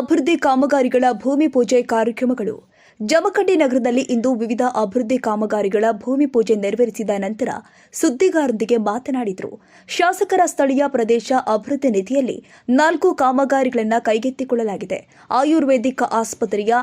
ಅಭಿವೃದ್ಧಿ ಕಾಮಗಾರಿಗಳ ಭೂಮಿ ಪೂಜೆ ಕಾರ್ಯಕ್ರಮಗಳು. ಜಮಖಂಡಿ ನಗರದಲ್ಲಿ ಇಂದು ವಿವಿಧ ಅಭಿವೃದ್ಧಿ ಕಾಮಗಾರಿಗಳ ಭೂಮಿ ಪೂಜೆ ನೆರವೇರಿಸಿದ ನಂತರ ಸುದ್ದಿಗಾರರೊಂದಿಗೆ ಮಾತನಾಡಿದರು. ಶಾಸಕರ ಸ್ಥಳೀಯ ಪ್ರದೇಶ ಅಭಿವೃದ್ಧಿ ನಿಧಿಯಲ್ಲಿ ನಾಲ್ಕು ಕಾಮಗಾರಿಗಳನ್ನು ಕೈಗೆತ್ತಿಕೊಳ್ಳಲಾಗಿದೆ. ಆಯುರ್ವೇದಿಕ್ ಆಸ್ಪತ್ರೆಯ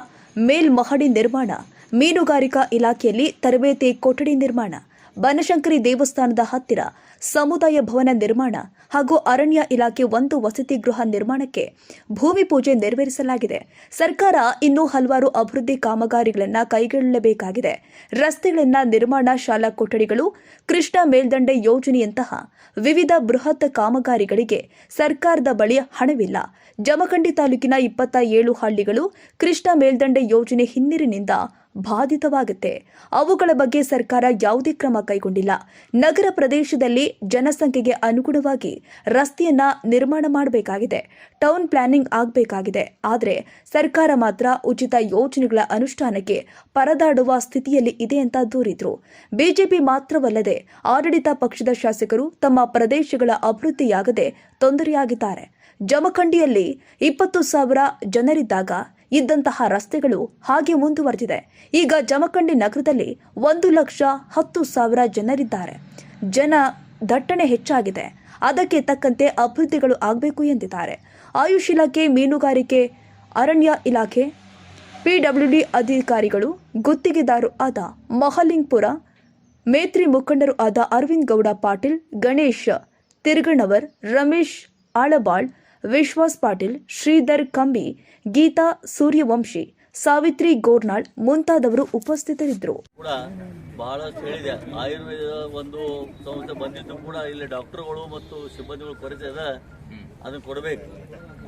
ಮೇಲ್ಮಹಡಿ ನಿರ್ಮಾಣ, ಮೀನುಗಾರಿಕಾ ಇಲಾಖೆಯಲ್ಲಿ ತರಬೇತಿ ಕೊಠಡಿ ನಿರ್ಮಾಣ ಬನಶಂಕರಿ ದೇವಸ್ಥಾನದ ಹತ್ತಿರ ಸಮುದಾಯ ಭವನ ನಿರ್ಮಾಣ ಹಾಗೂ ಅರಣ್ಯ ಇಲಾಖೆ ಒಂದು ವಸತಿ ಗೃಹ ನಿರ್ಮಾಣಕ್ಕೆ ಭೂಮಿ ಪೂಜೆ ನೆರವೇರಿಸಲಾಗಿದೆ. ಸರ್ಕಾರ ಇನ್ನೂ ಹಲವಾರು ಅಭಿವೃದ್ಧಿ ಕಾಮಗಾರಿಗಳನ್ನು ಕೈಗೊಳ್ಳಬೇಕಾಗಿದೆ. ರಸ್ತೆಗಳನ್ನ ನಿರ್ಮಾಣ ಶಾಲಾ ಕೊಠಡಿಗಳು, ಕೃಷ್ಣ ಮೇಲ್ದಂಡೆ ಯೋಜನೆಯಂತಹ ವಿವಿಧ ಬೃಹತ್ ಕಾಮಗಾರಿಗಳಿಗೆ ಸರ್ಕಾರದ ಬಳಿ ಹಣವಿಲ್ಲ. ಜಮಖಂಡಿ ತಾಲೂಕಿನ ಇಪ್ಪತ್ತ ಏಳು ಹಳ್ಳಿಗಳು ಕೃಷ್ಣ ಮೇಲ್ದಂಡೆ ಯೋಜನೆ ಹಿನ್ನೀರಿನಿಂದ ಬಾಧಿತವಾಗುತ್ತೆ. ಅವುಗಳ ಬಗ್ಗೆ ಸರ್ಕಾರ ಯಾವುದೇ ಕ್ರಮ ಕೈಗೊಂಡಿಲ್ಲ. ನಗರ ಪ್ರದೇಶದಲ್ಲಿ ಜನಸಂಖ್ಯೆಗೆ ಅನುಗುಣವಾಗಿ ರಸ್ತೆಯನ್ನ ನಿರ್ಮಾಣ ಮಾಡಬೇಕಾಗಿದೆ. ಟೌನ್ ಪ್ಲಾನಿಂಗ್ ಆಗಬೇಕಾಗಿದೆ. ಆದರೆ ಸರ್ಕಾರ ಮಾತ್ರ ಉಚಿತ ಯೋಜನೆಗಳ ಅನುಷ್ಠಾನಕ್ಕೆ ಪರದಾಡುವ ಸ್ಥಿತಿಯಲ್ಲಿ ಇದೆ ಅಂತ ದೂರಿದ್ರು. ಬಿಜೆಪಿ ಮಾತ್ರವಲ್ಲದೆ ಆಡಳಿತ ಪಕ್ಷದ ಶಾಸಕರು ತಮ್ಮ ಪ್ರದೇಶಗಳ ಅಭಿವೃದ್ಧಿಯಾಗದೆ ತೊಂದರೆಯಾಗಿದ್ದಾರೆ. ಜಮಖಂಡಿಯಲ್ಲಿ ಇಪ್ಪತ್ತು ಸಾವಿರ ಜನರಿದ್ದಾಗ ಇದ್ದಂತಹ ರಸ್ತೆಗಳು ಹಾಗೆ ಮುಂದುವರೆದಿದೆ. ಈಗ ಜಮಖಂಡಿ ನಗರದಲ್ಲಿ ಒಂದು ಲಕ್ಷ ಹತ್ತು ಸಾವಿರ ಜನರಿದ್ದಾರೆ. ಜನ ದಟ್ಟಣೆ ಹೆಚ್ಚಾಗಿದೆ. ಅದಕ್ಕೆ ತಕ್ಕಂತೆ ಅಭಿವೃದ್ಧಿಗಳು ಆಗಬೇಕು ಎಂದಿದ್ದಾರೆ. ಆಯುಷ್ ಇಲಾಖೆ, ಮೀನುಗಾರಿಕೆ, ಅರಣ್ಯ ಇಲಾಖೆ, ಪಿಡಬ್ಲ್ಯೂಡಿ ಅಧಿಕಾರಿಗಳು, ಗುತ್ತಿಗೆದಾರು ಆದ ಮಹಲಿಂಗ್ಪುರ, ಮೇತ್ರಿ ಮುಖಂಡರು ಆದ ಅರವಿಂದ್ ಗೌಡ ಪಾಟೀಲ್, ಗಣೇಶ್ ತಿರ್ಗಣವರ್ ರಮೇಶ್ ಆಳಬಾಳ್ ವಿಶ್ವಾಸ್ ಪಾಟೀಲ್ ಶ್ರೀಧರ್ ಕಂಬಿ ಗೀತಾ ಸೂರ್ಯವಂಶಿ ಸಾವಿತ್ರಿ ಗೋರ್ನಾಳ್ ಮುಂತಾದವರು ಉಪಸ್ಥಿತರಿದ್ದರು. ಕೂಡ ಬಹಳಷ್ಟು ಹೇಳಿದೆ. ಆಯುರ್ವೇದ ಒಂದು ಸಂಸ್ಥೆ ಬಂದಿದ್ದು ಕೂಡ ಇಲ್ಲಿ ಡಾಕ್ಟರ್ಗಳು ಮತ್ತು ಸಿಬ್ಬಂದಿಗಳು ಕೊರತೆ ಅದ ಅದನ್ನ ಕೊಡಬೇಕು.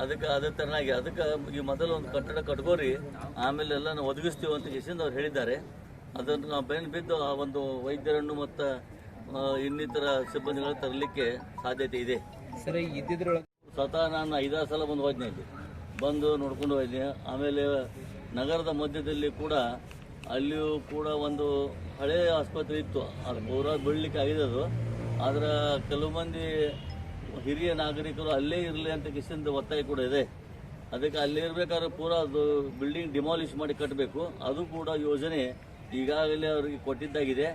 ಅದಕ್ಕೆ ಅದೇ ತರನಾಗಿ ಅದಕ್ಕೆ ಈ ಮೊದಲು ಒಂದು ಕಟ್ಟಡ ಕಟ್ಕೋರಿ ಆಮೇಲೆ ಎಲ್ಲ ನಾವು ಒದಗಿಸ್ತೀವಿ ಅಂತ ಕಿಶಿಂದ ಅವ್ರು ಹೇಳಿದ್ದಾರೆ. ಅದನ್ನು ನಾವು ಬೆನ್ ಬಿದ್ದು ಆ ಒಂದು ವೈದ್ಯರನ್ನು ಮತ್ತು ಇನ್ನಿತರ ಸಿಬ್ಬಂದಿಗಳು ತರಲಿಕ್ಕೆ ಸಾಧ್ಯತೆ ಇದೆ. ಸರಿ ಇದ್ದಿದ್ರೊಳಗೆ ಸ್ವತಃ ನಾನು ಐದಾರು ಸಲ ಬಂದು ಹೋದ್ನೆ ಇಲ್ಲಿ. ಬಂದು ನೋಡ್ಕೊಂಡು ಹೋದ್ನೆ. ಆಮೇಲೆ ನಗರದ ಮಧ್ಯದಲ್ಲಿ ಕೂಡ ಅಲ್ಲಿಯೂ ಕೂಡ ಒಂದು ಹಳೆಯ ಆಸ್ಪತ್ರೆ ಇತ್ತು. ಅದು ಪೂರಾಗಿ ಬೀಳಲಿಕ್ಕೆ ಆಗಿದೆ ಅದು. ಆದರೆ ಕೆಲವು ಮಂದಿ ಹಿರಿಯ ನಾಗರಿಕರು ಅಲ್ಲೇ ಇರಲಿ ಅಂತ ಕಿಸಿಂದ ಒತ್ತಾಯ ಕೂಡ ಇದೆ. ಅದಕ್ಕೆ ಅಲ್ಲೇ ಇರಬೇಕಾದ್ರೆ ಪೂರ ಅದು ಬಿಲ್ಡಿಂಗ್ ಡಿಮಾಲಿಷ್ ಮಾಡಿ ಕಟ್ಟಬೇಕು ಅದು ಕೂಡ ಯೋಜನೆ ಈಗಾಗಲೇ ಅವರಿಗೆ ಕೊಟ್ಟಿದ್ದಾಗಿದೆ.